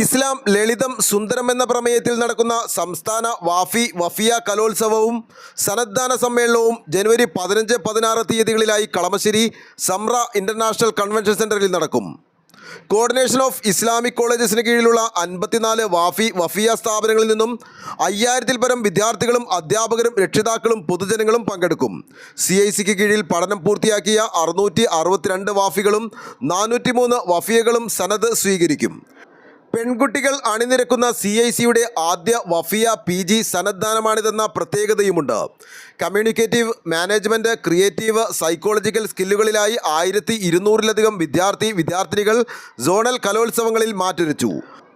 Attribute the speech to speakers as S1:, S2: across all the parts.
S1: ഇസ്ലാം ലളിതം സുന്ദരം എന്ന പ്രമേയത്തിൽ നടക്കുന്ന സംസ്ഥാന വാഫി വഫിയ കലോത്സവവും സനദ്ദാന സമ്മേളനവും ജനുവരി പതിനഞ്ച് പതിനാറ് തീയതികളിലായി കളമശ്ശേരി സംറ ഇന്റർനാഷണൽ കൺവെൻഷൻ സെന്ററിൽ നടക്കും. കോർഡിനേഷൻ ഓഫ് ഇസ്ലാമിക് കോളേജസിന് കീഴിലുള്ള അൻപത്തിനാല് വാഫി വഫിയ സ്ഥാപനങ്ങളിൽ നിന്നും അയ്യായിരത്തിൽ പരം വിദ്യാർത്ഥികളും അധ്യാപകരും രക്ഷിതാക്കളും പൊതുജനങ്ങളും പങ്കെടുക്കും. സി ഐ സിക്ക് കീഴിൽ പഠനം പൂർത്തിയാക്കിയ അറുന്നൂറ്റി അറുപത്തിരണ്ട് വാഫികളും നാനൂറ്റി മൂന്ന് വഫിയകളും സനദ് സ്വീകരിക്കും. പെൺകുട്ടികൾ അണിനിരക്കുന്ന സി ഐ സിയുടെ ആദ്യ വഫിയ പി ജി സന്നദ്ധാനമാണിതെന്ന പ്രത്യേകതയുമുണ്ട്. കമ്മ്യൂണിക്കേറ്റീവ് മാനേജ്മെന്റ് ക്രിയേറ്റീവ് സൈക്കോളജിക്കൽ സ്കില്ലുകളിലായി ആയിരത്തി ഇരുന്നൂറിലധികം വിദ്യാർത്ഥി വിദ്യാർത്ഥിനികൾ സോണൽ കലോത്സവങ്ങളിൽ മാറ്റുരച്ചു.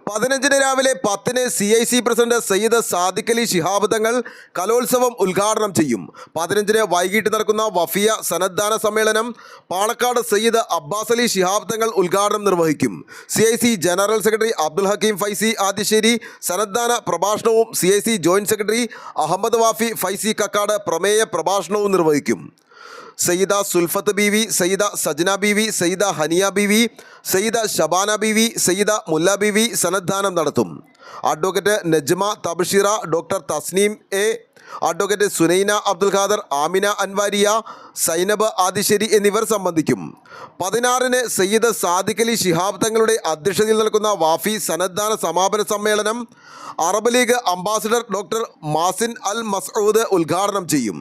S1: പതിനഞ്ചിന് രാവിലെ പത്തിന് C I C president Sayyid Sadiq Ali Shihab Thangal കലോത്സവം ഉദ്ഘാടനം ചെയ്യും. പതിനഞ്ചിന് വൈകിട്ട് നടക്കുന്ന വഫിയ സന്നദ്ധാന സമ്മേളനം പാണക്കാട് സയ്യിദ് അബ്ബാസ് അലി ശിഹാബ് തങ്ങൾ ഉദ്ഘാടനം നിർവഹിക്കും. C I C general secretary Abdul Hakeem Faizy Adisseri സന്നദ്ധാന പ്രഭാഷണവും C I C joint secretary Ahmed Wafi Faizy Kakkad പ്രമേയ പ്രഭാഷണവും നിർവഹിക്കും. സയ്യിദ സുൽഫത്ത് ബീവി സയ്യിദ സജ്ന ബീവി സയ്യിദ ഹനിയ ബീവി സയ്യിദ ഷബാന ബീവി സയ്യിദ മുല്ല ബീവി സന്നദ്ധാനം നടത്തും. Advocate Najma Tabashira doctor Thasneem A advocate Sunaina Abdul Khader Amina Anwariya Zainab Adisseri എന്നിവർ സംബന്ധിക്കും. പതിനാറിന് സയ്യിദ് സാദിഖ് അലി ശിഹാബ് തങ്ങളുടെ അധ്യക്ഷതയിൽ നടക്കുന്ന വാഫി സന്നദ്ധാന സമാപന സമ്മേളനം Arab League ambassador doctor Mazin Al Masood ഉദ്ഘാടനം ചെയ്യും.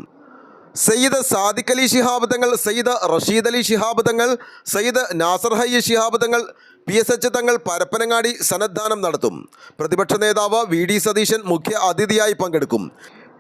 S1: സയ്യിദ് സാദിഖ് അലി ശിഹാബ് തങ്ങൾ സയ്യിദ് റഷീദ് അലി ശിഹാബ് തങ്ങൾ Sayyid Nasar ഹയ്യ Shihab Thangal P S H തങ്ങൾ പരപ്പനങ്ങാടി സന്നദ്ധാനം നടത്തും. പ്രതിപക്ഷ നേതാവ് വി ഡി സതീശൻ മുഖ്യ അതിഥിയായി പങ്കെടുക്കും.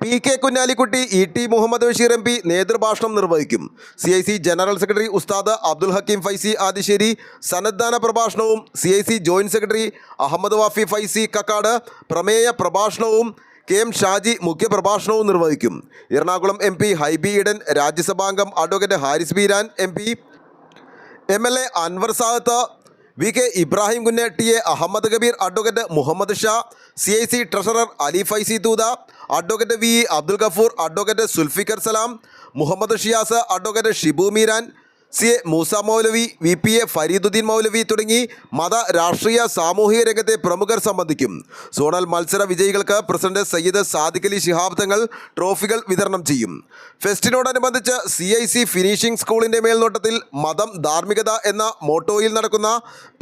S1: P K Kunhalikutty E T Muhammad Basheer M P നേതൃഭാഷണം നിർവഹിക്കും. C I C general secretary Ustad Abdul Hakeem Faizy Adisseri സന്നദ്ധാന പ്രഭാഷണവും C I C joint secretary Ahmed Wafi Faizy Kakkad പ്രമേയ പ്രഭാഷണവും കെ എം ഷാജി മുഖ്യപ്രഭാഷണവും നിർവഹിക്കും. Ernakulam M P Hibi Eden രാജ്യസഭാംഗം advocate Haris Beeran M P M L A Anwar Sadath V K Ibrahim Kunju T A Ahmed Kabeer advocate Muhammad Shah C I C treasurer Ali Faizy Thootha advocate V Abdul Gafoor advocate Zulfikar Salam Muhammad Shiyas advocate Shibu Meeran C A Moosa Maulavi V P A Fariduddin Maulavi തുടങ്ങി മത രാഷ്ട്രീയ സാമൂഹിക രംഗത്തെ പ്രമുഖർ സംബന്ധിക്കും. Zonal മത്സര വിജയികൾക്ക് president Sayyid Sadiq Ali Shihab Thangal ട്രോഫികൾ വിതരണം ചെയ്യും. ഫെസ്റ്റിനോടനുബന്ധിച്ച് സി ഐ സി ഫിനിഷിംഗ് സ്കൂളിന്റെ മേൽനോട്ടത്തിൽ മതം ധാർമ്മികത എന്ന മോട്ടോയിൽ നടക്കുന്ന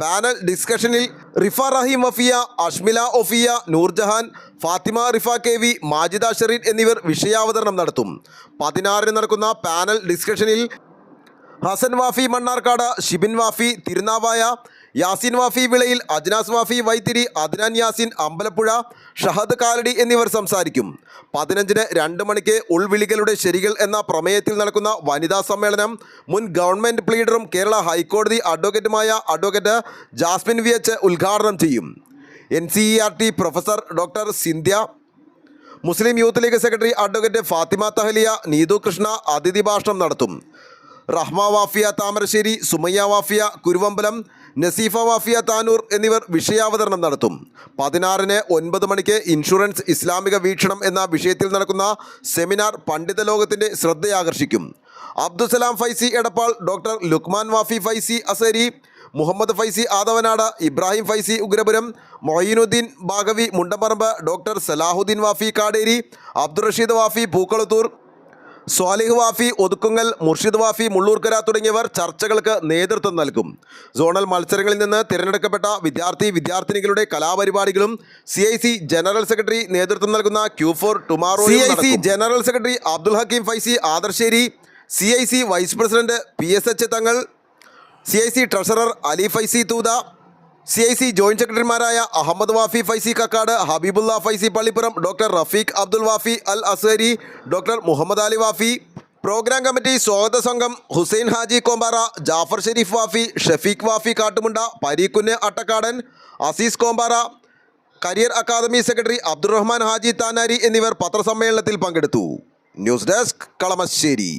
S1: പാനൽ ഡിസ്കഷനിൽ റിഫ റഹീം വഫിയ അഷ്മില ഒഫിയ നൂർജഹാൻ ഫാത്തിമ റിഫ കെ വി മാജിദ ഷെറീൻ എന്നിവർ വിഷയാവതരണം നടത്തും. പതിനാറിന് നടക്കുന്ന പാനൽ ഡിസ്കഷനിൽ ഹസൻ വാഫി മണ്ണാർക്കാട് ഷിബിൻ വാഫി തിരുനാവായ യാസിൻ വാഫി വിളയിൽ അജ്നാസ് വാഫി വൈത്തിരി അദ്നാൻ യാസിൻ അമ്പലപ്പുഴ ഷഹദ് കാലടി എന്നിവർ സംസാരിക്കും. പതിനഞ്ചിന് രണ്ട് മണിക്ക് ഉൾവിളികളുടെ ശരികൾ എന്ന പ്രമേയത്തിൽ നടക്കുന്ന വനിതാ സമ്മേളനം മുൻ ഗവൺമെന്റ് പ്ലീഡറും കേരള ഹൈക്കോടതി അഡ്വക്കേറ്റുമായ അഡ്വക്കേറ്റ് ജാസ്മിൻ വി എച്ച് ഉദ്ഘാടനം ചെയ്യും. N C E R T professor doctor Sindhya Muslim Youth League secretary advocate Fathima Thahliya Neethu Krishna അതിഥി ഭാഷണം നടത്തും. റഹ്മ വാഫിയ താമരശ്ശേരി സുമയ്യ വാഫിയ കുരുവമ്പലം നസീഫ വാഫിയ താനൂർ എന്നിവർ വിഷയാവതരണം നടത്തും. പതിനാറിന് ഒൻപത് മണിക്ക് ഇൻഷുറൻസ് ഇസ്ലാമിക വീക്ഷണം എന്ന വിഷയത്തിൽ നടക്കുന്ന സെമിനാർ പണ്ഡിത ലോകത്തിന്റെ ശ്രദ്ധയാകർഷിക്കും. അബ്ദുസലാം ഫൈസി എടപ്പാൾ ഡോക്ടർ ലുക്മാൻ വാഫി ഫൈസി അസരി മുഹമ്മദ് ഫൈസി ആദവനാട ഇബ്രാഹിം ഫൈസി ഉഗ്രപുരം മൊയ്നുദ്ദീൻ ബാഗവി മുണ്ടപ്പറമ്പ് ഡോക്ടർ സലാഹുദ്ദീൻ വാഫി കാടേരി അബ്ദുറഷീദ് വാഫി പൂക്കളത്തൂർ സ്വാലിഹ് വാഫി ഒതുക്കുങ്ങൽ മുർഷിദ് വാഫി മുള്ളൂർക്കര തുടങ്ങിയവർ ചർച്ചകൾക്ക് നേതൃത്വം നൽകും. സോണൽ മത്സരങ്ങളിൽ നിന്ന് തിരഞ്ഞെടുക്കപ്പെട്ട വിദ്യാർത്ഥി വിദ്യാർത്ഥിനികളുടെ കലാപരിപാടികളും C I C general secretary നേതൃത്വം നൽകുന്ന Q for tomorrow C I C general secretary Abdul Hakeem Faizy Adasseri C I C vice president P S H Thangal C I C treasurer Ali Faizy Thootha C I C joint സെക്രട്ടറിമാരായ Ahmed Wafi Faizy Kakkad Habibullah Faizy Pallipuram doctor Rafeeq Abdul Wafi Al Azhari doctor Muhammad Ali Wafi program committee സ്വാഗത സംഘം Hussain Haji Kombara Jafar Sharif Wafi Shafeeq Wafi Kattumunda Pareekkunnu Attakkadan Azeez Kombara career academy secretary Abdurahman Haji Thanari എന്നിവർ പത്രസമ്മേളനത്തിൽ പങ്കെടുത്തു. News desk Kalamassery.